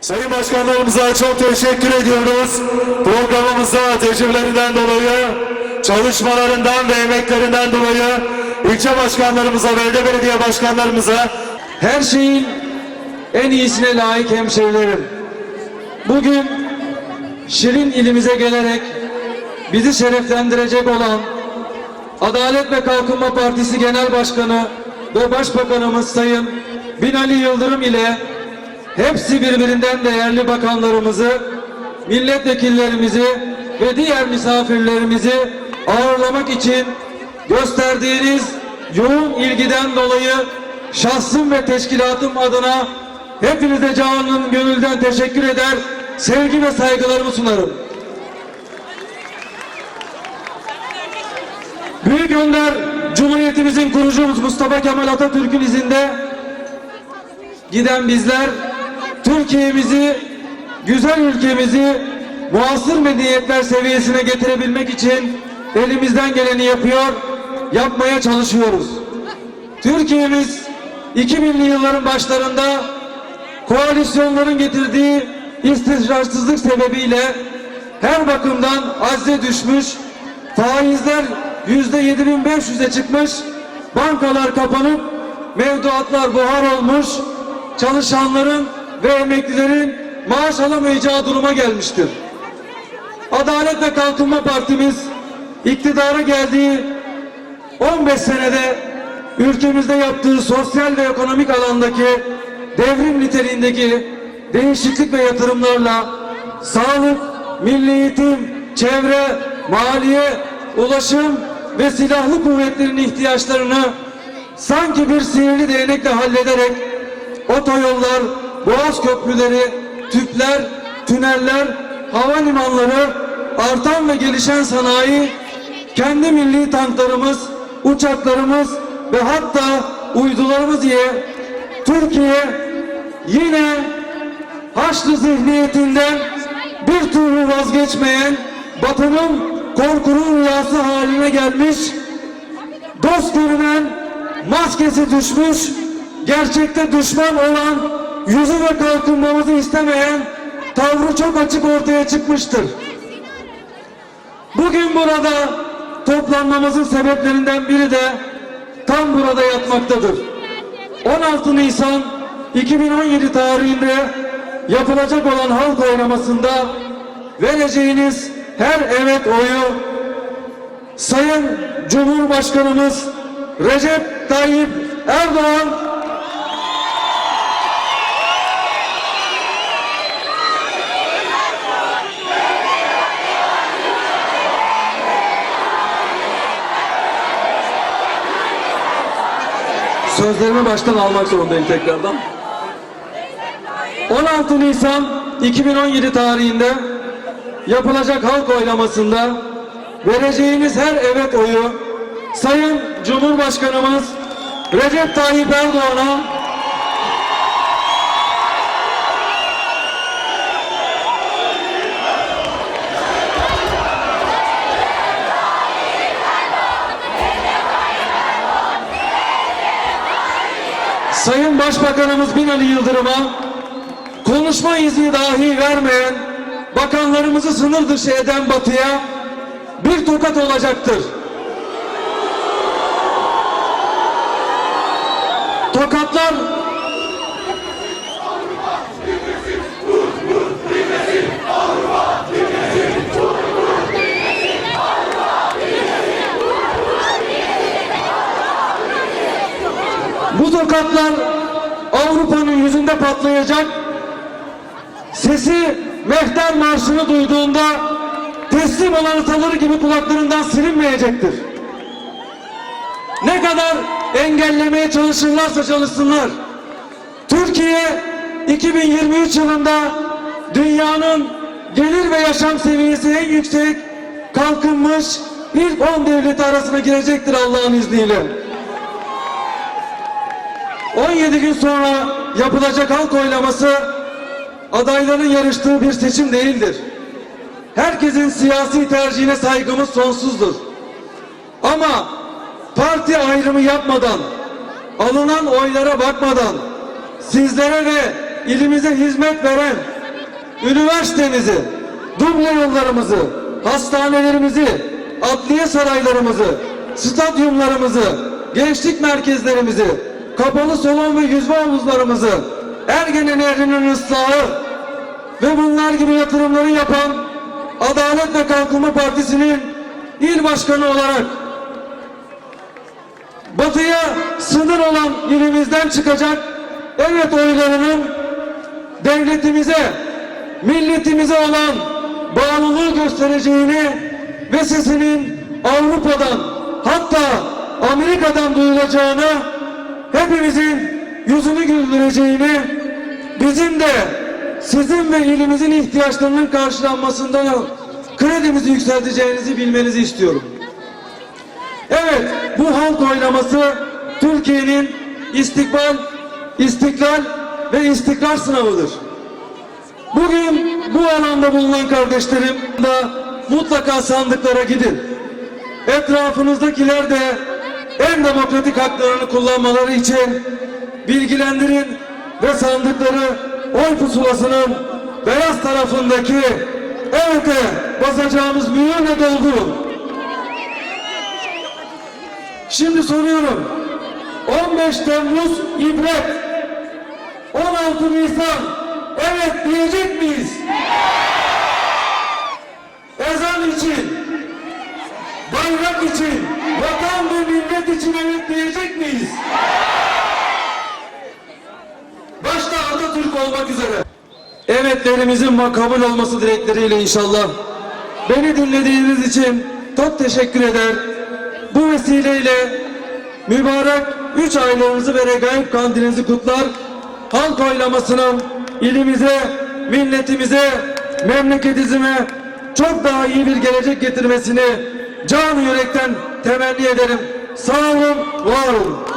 Sayın Başkanlarımıza çok teşekkür ediyoruz. Programımıza tecrübelerinden dolayı, çalışmalarından ve emeklerinden dolayı ilçe başkanlarımıza, belde belediye başkanlarımıza Her şeyin en iyisine layık hemşehrilerim. Bugün Şirin ilimize gelerek bizi şereflendirecek olan Adalet ve Kalkınma Partisi Genel Başkanı ve Başbakanımız Sayın Binali Yıldırım ile hepsi birbirinden değerli bakanlarımızı, milletvekillerimizi ve diğer misafirlerimizi ağırlamak için gösterdiğiniz yoğun ilgiden dolayı şahsım ve teşkilatım adına hepinize canın gönülden teşekkür eder, sevgi ve saygılarımı sunarım. Büyük Önder Cumhuriyetimizin kurucumuz Mustafa Kemal Atatürk'ün izinde giden bizler Türkiye'mizi, güzel ülkemizi muasır medeniyetler seviyesine getirebilmek için elimizden geleni yapıyor, yapmaya çalışıyoruz. Türkiye'miz 2000'li yılların başlarında koalisyonların getirdiği istikrarsızlık sebebiyle her bakımdan azze düşmüş, faizler yüzde 7500'e çıkmış, bankalar kapanıp mevduatlar buhar olmuş, çalışanların ve emeklilerin maaş alamayacağı duruma gelmiştir. Adalet ve Kalkınma Partimiz iktidara geldiği 15 senede ülkemizde yaptığı sosyal ve ekonomik alandaki devrim niteliğindeki değişiklik ve yatırımlarla sağlık, milli eğitim, çevre, maliye, ulaşım ve silahlı kuvvetlerin ihtiyaçlarını sanki bir sihirli değnekle hallederek otoyollar, boğaz köprüleri, tüpler, tüneller, havalimanları, artan ve gelişen sanayi, kendi milli tanklarımız, uçaklarımız ve hatta uydularımız diye Türkiye yine Haçlı zihniyetinden bir türlü vazgeçmeyen Batı'nın korkunun rüyası haline gelmiş dost görünen maskesi düşmüş gerçekte düşman olan yüzü ve kalkınmamızı istemeyen tavrı çok açık ortaya çıkmıştır. Bugün burada toplanmamızın sebeplerinden biri de tam burada yatmaktadır. 16 Nisan 2017 tarihinde yapılacak olan halk oylamasında vereceğiniz her evet oyu Sayın Cumhurbaşkanımız Recep Tayyip Erdoğan Sözlerimi baştan almak zorundayım tekrardan. 16 Nisan 2017 tarihinde yapılacak halk oylamasında vereceğiniz her evet oyu Sayın Cumhurbaşkanımız Recep Tayyip Erdoğan'a Sayın Başbakanımız Binali Yıldırım'a konuşma izni dahi vermeyen bakanlarımızı sınır dışı eden batıya bir tokat olacaktır. Tokatlar Bu tokatlar Avrupa'nın yüzünde patlayacak. Sesi Mehter Marşı'nı duyduğunda teslim olan ataları gibi kulaklarından silinmeyecektir. Ne kadar engellemeye çalışırlarsa çalışsınlar. Türkiye 2023 yılında dünyanın gelir ve yaşam seviyesi en yüksek kalkınmış ilk 10 devleti arasına girecektir Allah'ın izniyle. 17 gün sonra yapılacak halk oylaması adayların yarıştığı bir seçim değildir. Herkesin siyasi tercihine saygımız sonsuzdur. Ama parti ayrımı yapmadan, alınan oylara bakmadan sizlere ve ilimize hizmet veren üniversitemizi, duble yollarımızı, hastanelerimizi, adliye saraylarımızı, stadyumlarımızı, gençlik merkezlerimizi, kapalı salon ve yüzme havuzlarımızı, Ergene Nehri'nin ıslahı ve bunlar gibi yatırımları yapan Adalet ve Kalkınma Partisi'nin il başkanı olarak batıya sınır olan ilimizden çıkacak evet oylarının devletimize, milletimize olan bağlılığı göstereceğini ve sesinin Avrupa'dan hatta Amerika'dan duyulacağını hepimizin yüzünü güldüreceğini bizim de sizin ve ilimizin ihtiyaçlarının karşılanmasında kredimizi yükselteceğinizi bilmenizi istiyorum. Evet, bu halk oylaması Türkiye'nin istikbal, istiklal ve istikrar sınavıdır. Bugün bu alanda bulunan kardeşlerim de mutlaka sandıklara gidin. Etrafınızdakiler de en demokratik haklarını kullanmaları için bilgilendirin ve sandıkları oy pusulasının beyaz tarafındaki evet'e basacağımız mühürle doldurun. Şimdi soruyorum. 15 Temmuz ibret. 16 Nisan evet diyecek miyiz? Ezan için, bayrak için, vatan ve millet için evet diyecek miyiz? Başta Atatürk olmak üzere. Evetlerimizin makabul olması dilekleriyle inşallah. Beni dinlediğiniz için çok teşekkür eder. Bu vesileyle mübarek üç aylarınızı ve regaib kandilinizi kutlar. Halk oylamasının ilimize, milletimize, memleketimize çok daha iyi bir gelecek getirmesini can yürekten temenni ederim. Sağ olun, var olun.